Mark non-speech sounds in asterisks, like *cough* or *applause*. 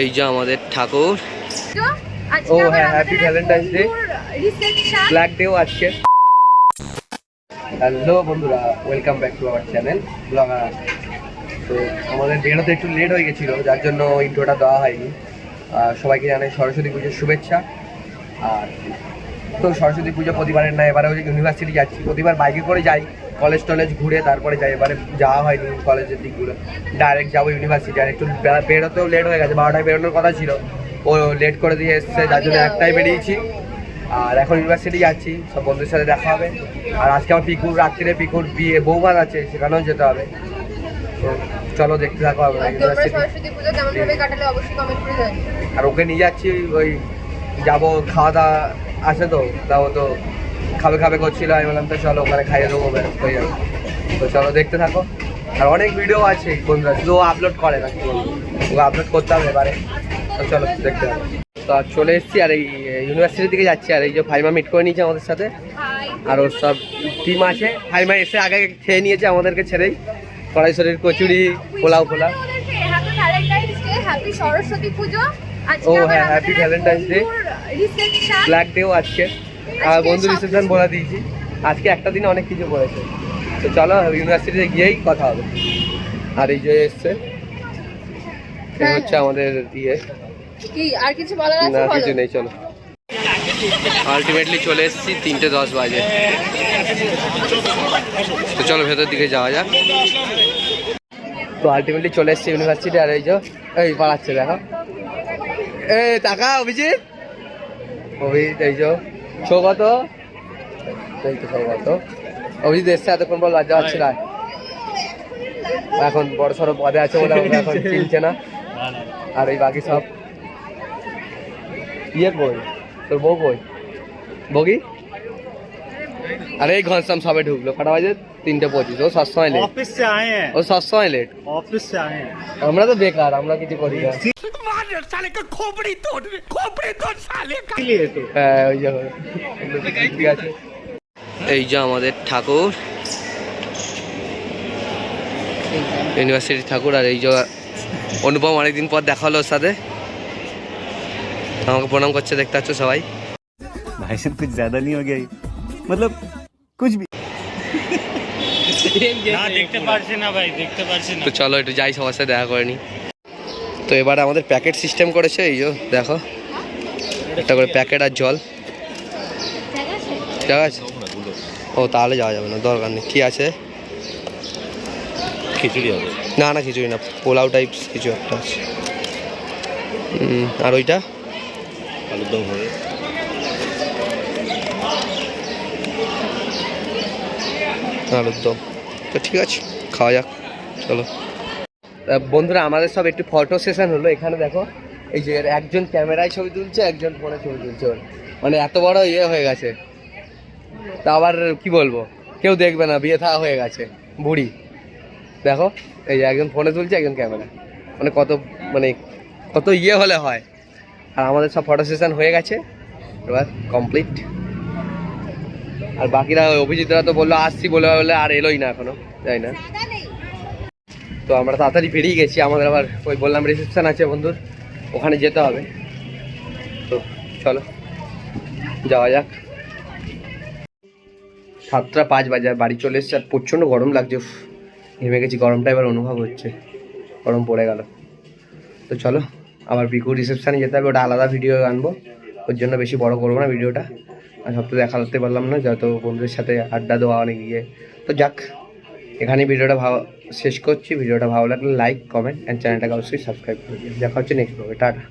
এই যে আমাদের ঠাকুর। ও ও হ্যাঁ হ্যাপি ভ্যালেন্টাইন্স ডে ব্ল্যাক ডেও আজকে। হ্যালো বন্ধুরা welcome back to our channel blogger তো আমাদের বেরোতে একটু লেট হয়ে গেছিল যার জন্য ইন্ট্রোটা দেওয়া হয়নি। আর সবাইকে জানাই সরস্বতী পুজোর শুভেচ্ছা। আর তো সরস্বতী পুজো প্রতিবারের না এবারে ওই ইউনিভার্সিটি যাচ্ছি প্রতিবার বাইকে করে যাই কলেজ টলেজ ঘুরে তারপরে যাই এবারে যাওয়া হয়নি কলেজের দিকগুলো। ডাইরেক্ট যাব ইউনিভার্সিটি আর একটু বেরোতেও লেট হয়ে গেছে বারোটায় বেরোনোর কথা ছিল ও লেট করে দিয়ে এসছে যার জন্য একটাই বেরিয়েছি। আর এখন ইউনিভার্সিটি যাচ্ছি সব বন্ধুদের সাথে দেখা হবে। আর আজকে আমার পিকুর রাত্রিরে পিকুর বিয়ে বৌভাত আছে সেখানেও যেতে হবে। তো চলো দেখতে থাকো আমরা ইউনিভার্সিটি আর ওকে নিয়ে যাচ্ছি ওই যাব খাওয়া দাওয়া আছে তো, তাও তো খাবে খাবে করছিল, আমি বললাম, তো চলো, ওখানে খাইয়ে দেবো তো চলো, দেখতে থাকো। আর অনেক ভিডিও আছে, বন্ধুরা, শুধু আপলোড করে না বলব? আপলোড করতে হবে এবারে। তো চলো, দেখতে থাকো। তো চলে এসেছি, আর এই ইউনিভার্সিটির দিকে যাচ্ছি, আর এই যে ফাইমা মিট করে নিয়েছে আমাদের সাথে। আর ওর সব টিম আছে। ফাইমা এসে আগে খেয়ে নিয়েছে আমাদেরকে ছেড়েই। কড়াইশ্বরীর কচুরি, পোলাও পোলা ও হ্যাঁ, এক Valentine's Day. বন্ধুর reception। ব্ল্যাক ডেও আজকে। আর বন্ধু রিসেপশন বলে দিয়েছি। আজকে একটা দিনে অনেক কিছু করেছে। তো চলো ইউনিভার্সিটিতে গিয়েই কথা হবে। আর এই যে এসছে এই হ্যাঁ, হচ্ছে আমাদের ইয়ে। আর কিছু বলার আছে না কিছু নেই চলো। আলটিমেটলি চলে এসেছি তিনটে দশ বাজে। তো চলো ভেতর দিকে যাওয়া যাক। তো আলটিমেটলি চলে এসেছি ইউনিভার্সিটি আর এই যে এই পাড়াচ্ছে দেখো। এই টাকা অভিজিৎ? অভিজিৎ এই যো। সৌগত? এই তো সৌগত। অভিজিৎ এসছে এতক্ষণ পর লজ্জা হচ্ছে না? এখন বড় সড় পদে আছে বলে এখন চিনছে না। আর এই বাকি সব? ইয়ে বই? তোর বউ বই বগি? আরে এই ঘনশ্যাম সবে ঢুকলো কটা বাজে তিনটে পঁচিশ ও সবসময় লেট ऑफिस से आए हैं ও সবসময় লেট ऑफिस से आए हैं আমরা তো বেকার আমরা কিছু করি না इसलिए तो হ্যাঁ ওই যে ঠিক আছে এই যে আমাদের ঠাকুর ইউনিভার্সিটি ঠাকুর আর এই যে অনুপম অনেকদিন পর দেখা হলো ওর সাথে আমাকে প্রণাম করছে দেখতে পাচ্ছ সবাই भाई साहब कुछ ज्यादा नहीं हो गया কুচবি *laughs* তো চলো একটু যাই সবার সাথে দেখা করে নি। তো এবার আমাদের প্যাকেট সিস্টেম করেছে এই যে দেখো। একটা করে প্যাকেট আর জল। ঠিক আছে? ও তাহলে যাওয়া যাবে না দরকার নেই। কী আছে? খিচুড়ি হবে। না না খিচুড়ি না পোলাও টাইপস কিছু একটা আছে। আর ওইটা? আলুর দম হবে। আলুর দম তো ঠিক আছে, খাওয়া যাক, চলো। বন্ধুরা, আমাদের সব একটু ফটো সেশন হলো। এখানে দেখো, এই যে একজন ক্যামেরায় ছবি তুলছে, একজন ফোনে ছবি তুলছে ওর। মানে এত বড় ইয়ে হয়ে গেছে। তা আবার কি বলব? কেউ দেখবে না, বিয়ে থা হয়ে গেছে, বুড়ি। দেখো, এই যে একজন ফোনে তুলছে, একজন ক্যামেরা মানে কত মানে কত ইয়ে হলে হয়। আর আমাদের সব ফটো সেশন হয়ে গেছে। এবার কমপ্লিট আর বাকিরা অভিজিৎরা তো বলল, আসছি বলে বলে আর এলোই না এখনও তাই না। তো আমরা তাড়াতাড়ি বেরিয়ে গেছি, আমাদের আবার ওই বললাম রিসেপশান আছে বন্ধুর, ওখানে যেতে হবে। তো চলো, যাওয়া যাক। সাতটা পাঁচ বাজে আর বাড়ি চলে এসছে, আর প্রচণ্ড গরম লাগছে ঘেমে গেছি, গরমটা এবার অনুভব হচ্ছে, গরম পড়ে গেল। তো চলো, আবার বিকু রিসেপশানে যেতে হবে, ওটা আলাদা ভিডিও আনব, ওর জন্য বেশি বড় করব না ভিডিওটা সব তো দেখাতে পারলাম না, যত বন্ধুদের সাথে আড্ডা দেওয়া অনেক গিয়ে তো যাক, এখানে ভিডিওটা ভালো শেষ করছি। ভিডিওটা ভালো লাগলে লাইক কমেন্ট অ্যান্ড চ্যানেলটাকে অবশ্যই সাবস্ক্রাইব করে দেখা হচ্ছে নেক্সট ব্লগে টাটা।